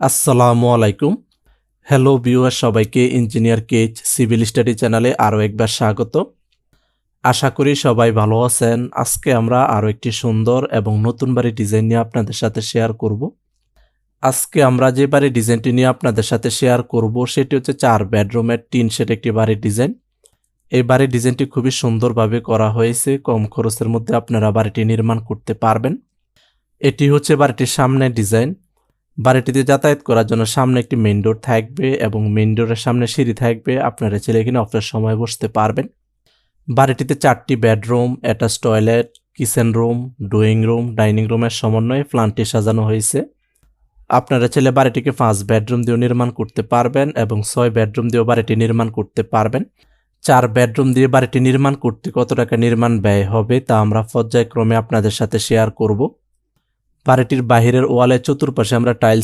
আসসালামু আলাইকুম। Hello viewer সবাইকে ইঞ্জিনিয়ার কেচ সিভিল স্টাডি চ্যানেলে আরও একবার স্বাগত। আশা করি সবাই ভালো আছেন। আজকে আমরা আরও একটি সুন্দর এবং নতুন বাড়ির ডিজাইন নিয়ে আপনাদের সাথে শেয়ার করব। আজকে আমরা যে বাড়ির ডিজাইনটি নিয়ে আপনাদের সাথে শেয়ার করব, সেটি হচ্ছে চার বেডরুমের টিন সেট একটি বাড়ির ডিজাইন এই বাড়ির ডিজাইনটি খুবই সুন্দরভাবে করা হয়েছে। কম খরচের মধ্যে আপনারা বাড়িটি নির্মাণ করতে পারবেন। এটি হচ্ছে বাড়িটির সামনের ডিজাইন বাড়িটিতে যাতায়াত করার জন্য সামনে একটি মেইন ডোর থাকবে এবং মেইন ডোরের সামনে সিঁড়ি থাকবে। আপনারা ছেলে এখানে অফের সময় বসতে পারবেন। বাড়িটিতে চারটি bedroom attach toilet kitchen room drawing room dining রুমের সমন্বয়ে প্ল্যানটি সাজানো হয়েছে। আপনারা ছেলে বাড়িটিকে পাঁচ বেডরুম দিয়েও নির্মাণ করতে পারবেন এবং ছয় বেডরুম দিয়েও বাড়িটি নির্মাণ করতে পারবেন। চার বেডরুম দিয়ে বাড়িটি নির্মাণ করতে কত টাকা নির্মাণ ব্যয় হবে তা আমরা পর্যায়ক্রমে আপনাদের সাথে শেয়ার করব। বাড়িটির বাহিরের ওয়ালের চতুর্পাশে আমরা টাইলস